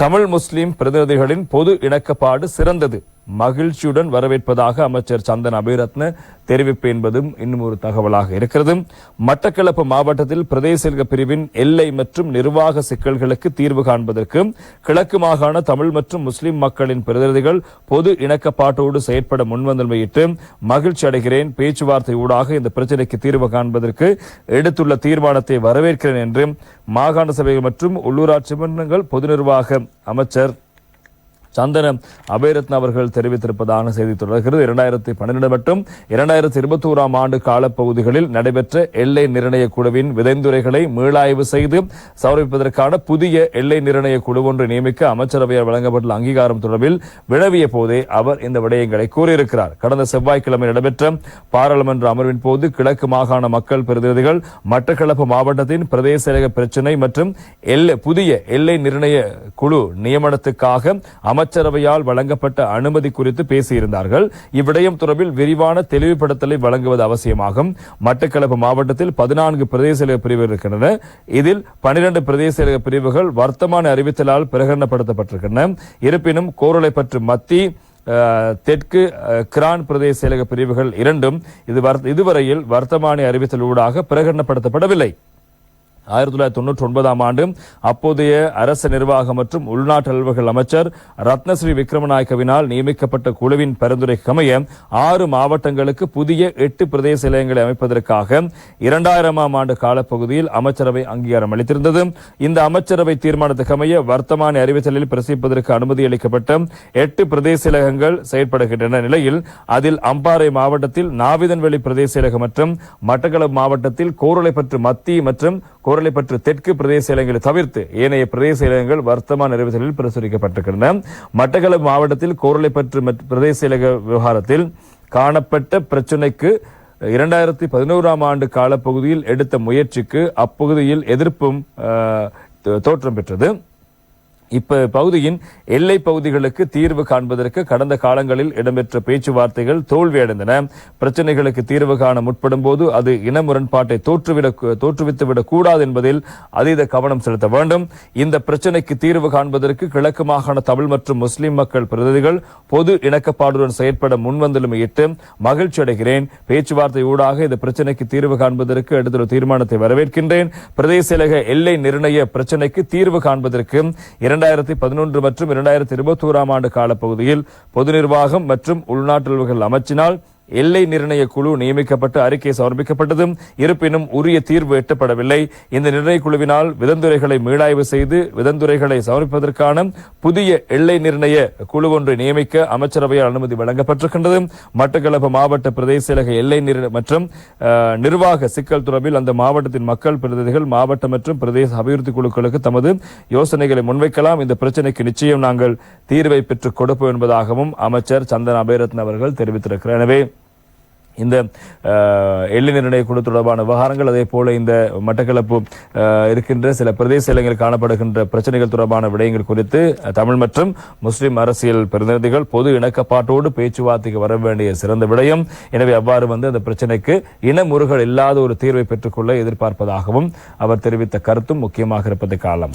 தமிழ் முஸ்லிம் பிரதிநிதிகளின் பொது இணக்கப்பாடு சிறந்தது. மகிழ்ச்சியுடன் வரவேற்பதாக அமைச்சர் சந்தன் அபிரத்ன தெரிவிப்பு என்பதும் இன்னும் ஒரு தகவலாக இருக்கிறது. மட்டக்களப்பு மாவட்டத்தில் பிரதேச பிரிவின் எல்லை மற்றும் நிர்வாக சிக்கல்களுக்கு தீர்வு காண்பதற்கு கிழக்கு மாகாண தமிழ் மற்றும் முஸ்லிம் மக்களின் பிரதிநிதிகள் பொது இணக்கப்பாட்டோடு செயற்பட முன்வந்தமையிட்டு மகிழ்ச்சி அடைகிறேன் பேச்சுவார்த்தை ஊடாக இந்த பிரச்சனைக்கு தீர்வு காண்பதற்கு எடுத்துள்ள தீர்மானத்தை வரவேற்கிறேன் என்று மாகாண சபைகள் மற்றும் உள்ளூராட்சி மன்றங்கள் பொது நிர்வாக அமைச்சர் சந்தன அபயரத்ன அவர்கள் தெரிவித்திருப்பதான செய்தி தொடர்கிறது. இரண்டாயிரத்தி பன்னிரண்டு மற்றும் இரண்டாயிரத்தி இருபத்தி ஓராம் ஆண்டு காலப்பகுதிகளில் நடைபெற்ற எல்லை நிர்ணய குழுவின் விதைந்துரைகளை மீளாய்வு செய்து சமர்ப்பிப்பதற்கான புதிய எல்லை நிர்ணய குழு ஒன்று நியமிக்க அமைச்சரவையால் வழங்கப்பட்டுள்ள அங்கீகாரம் தொடர்பில் வினவிய போதே அவர் இந்த விடயங்களை கூறியிருக்கிறார். கடந்த செவ்வாய்க்கிழமை நடைபெற்ற பாராளுமன்ற அமர்வின் போது கிழக்கு மாகாண மக்கள் பிரதிநிதிகள் மட்டக்களப்பு மாவட்டத்தின் பிரதேச பிரச்சினை மற்றும் புதிய எல்லை நிர்ணய குழு நியமனத்துக்காக அமைச்சர் அமைச்சரவையால் வழங்கப்பட்ட அனுமதி குறித்து பேசியிருந்தார்கள். இவ்விடயம் தொடர்பில் விரிவான தெளிவுபடுத்தலை வழங்குவது அவசியமாகும். மட்டக்களப்பு மாவட்டத்தில் பதினான்கு பிரதேச பிரிவுகள் இருக்கின்றன. இதில் பனிரண்டு பிரதேச பிரிவுகள் வர்த்தமான அறிவித்தலால் பிரகடனப்படுத்தப்பட்டிருக்கின்றன. இருப்பினும் கோரலை பற்றி மத்தி தெற்கு கிரான் பிரதேச செயலக பிரிவுகள் இரண்டும் இது இதுவரையில் வர்த்தமானி அறிவித்தல் ஊடாக பிரகடனப்படுத்தப்படவில்லை. ஆயிரத்தி தொள்ளாயிரத்தி தொண்ணூற்றி ஒன்பதாம் ஆண்டு அப்போதைய அரசு நிர்வாகம் மற்றும் உள்நாட்டு அலுவல்கள் அமைச்சர் ரத்னஸ்ரீ விக்ரமநாயக்கவினால் நியமிக்கப்பட்ட குழுவின் பரிந்துரைக்கு அமைய ஆறு மாவட்டங்களுக்கு புதிய எட்டு பிரதேச நிலையங்களை அமைப்பதற்காக இரண்டாயிரமாம் ஆண்டு காலப்பகுதியில் அமைச்சரவை அங்கீகாரம் அளித்திருந்தது. இந்த அமைச்சரவை தீர்மானத்துக்கு அமைய வர்த்தமானி அறிவித்தலில் பிரசிப்பதற்கு அனுமதி அளிக்கப்பட்ட எட்டு பிரதேச இலகங்கள் செயற்படுகின்றன நிலையில் அதில் அம்பாறை மாவட்டத்தில் நாவிதன்வெளி பிரதேச இலகம் மற்றும் மட்டக்களப்பு மாவட்டத்தில் கோரளைப்பற்று மத்தி மற்றும் கோரளைப்பற்று தெற்கு பிரதேச செயலகங்களை தவிர்த்து ஏனைய பிரதேச இலங்கைகள் வர்த்தமான அறிவித்தலில் பிரசுரிக்கப்பட்டிருக்கின்றன. மட்டக்களப்பு மாவட்டத்தில் கோரலை மற்ற பிரதேச இலங்கை விவகாரத்தில் காணப்பட்ட பிரச்சினைக்கு இரண்டாயிரத்தி பதினோராம் ஆண்டு காலப்பகுதியில் எடுத்த முயற்சிக்கு அப்பகுதியில் எதிர்ப்பும் தோ- தோற்றம் பெற்றது. இப்ப பகுதியின் எல்லை பகுதிகளுக்கு தீர்வு காண்பதற்கு கடந்த காலங்களில் இடம்பெற்ற பேச்சுவார்த்தைகள் தோல்வியடைந்தன. பிரச்சனைகளுக்கு தீர்வு காண முற்படும் போது அது இன முரண்பாட்டை தோற்றுவிட தோற்றுவித்துவிடக் கூடாது என்பதில் அதீத கவனம் செலுத்த வேண்டும். இந்த பிரச்சனைக்கு தீர்வு காண்பதற்கு கிழக்கு மாகாண தமிழ் மற்றும் முஸ்லிம் மக்கள் பிரதிநிதிகள் பொது இணக்கப்பாடுடன் செயற்பட முன்வந்துள்ளமையிட்டு மகிழ்ச்சி அடைகிறேன். பேச்சுவார்த்தை ஊடாக இந்த பிரச்சனைக்கு தீர்வு காண்பதற்கு எடுத்துள்ள தீர்மானத்தை வரவேற்கின்றேன். பிரதேச எல்லை நிர்ணய பிரச்சனைக்கு தீர்வு காண்பதற்கு இரண்டு இரண்டாயிரத்தி பதினொன்று மற்றும் இரண்டாயிரத்தி இருபத்தி ஓராம் ஆண்டு காலப்பகுதியில் பொது நிர்வாகம் மற்றும் உள்நாட்டு அமைச்சினால் எல்லை நிர்ணய குழு நியமிக்கப்பட்டு அறிக்கை சமர்ப்பிக்கப்பட்டது இருப்பினும் உரிய தீர்வு எட்டப்படவில்லை. இந்த நிர்ணய குழுவினால் விதந்துரைகளை மீளாய்வு செய்து விதந்துரைகளை சமர்ப்பிப்பதற்கான புதிய எல்லை நிர்ணய குழு ஒன்றை நியமிக்க அமைச்சரவையால் அனுமதி வழங்கப்பட்டிருக்கின்றது. மட்டக்களப்பு மாவட்ட பிரதேச எல்லை மற்றும் நிர்வாக சிக்கல் தொடர்பில் அந்த மாவட்டத்தின் மக்கள் பிரதிநிதிகள் மாவட்ட மற்றும் பிரதேச அபிவிருத்தி குழுக்களுக்கு தமது யோசனைகளை முன்வைக்கலாம். இந்த பிரச்சனைக்கு நிச்சயம் நாங்கள் தீர்வை பெற்றுக் கொடுப்போம் என்பதாகவும் அமைச்சர் சந்தன் அபயரத்ன அவர்கள் தெரிவித்திருக்கிறார். எனவே இந்த அஹ், எல்லை நிர்ணய குழு தொடர்பான விவகாரங்கள் அதே போல இந்த மட்டக்களப்பு இருக்கின்ற சில பிரதேச இலங்கையில் காணப்படுகின்ற பிரச்சனைகள் தொடர்பான விடயங்கள் குறித்து தமிழ் மற்றும் முஸ்லிம் அரசியல் பிரதிநிதிகள் பொது இணக்கப்பாட்டோடு பேச்சுவார்த்தைக்கு வர வேண்டிய சிறந்த விடயம். எனவே அவ்வாறு வந்து அந்த பிரச்சனைக்கு இனமுறுகள் இல்லாத ஒரு தீர்வை பெற்றுக்கொள்ள எதிர்பார்ப்பதாகவும் அவர் தெரிவித்த கருத்தும் முக்கியமாக இருப்பதை காணலாம்.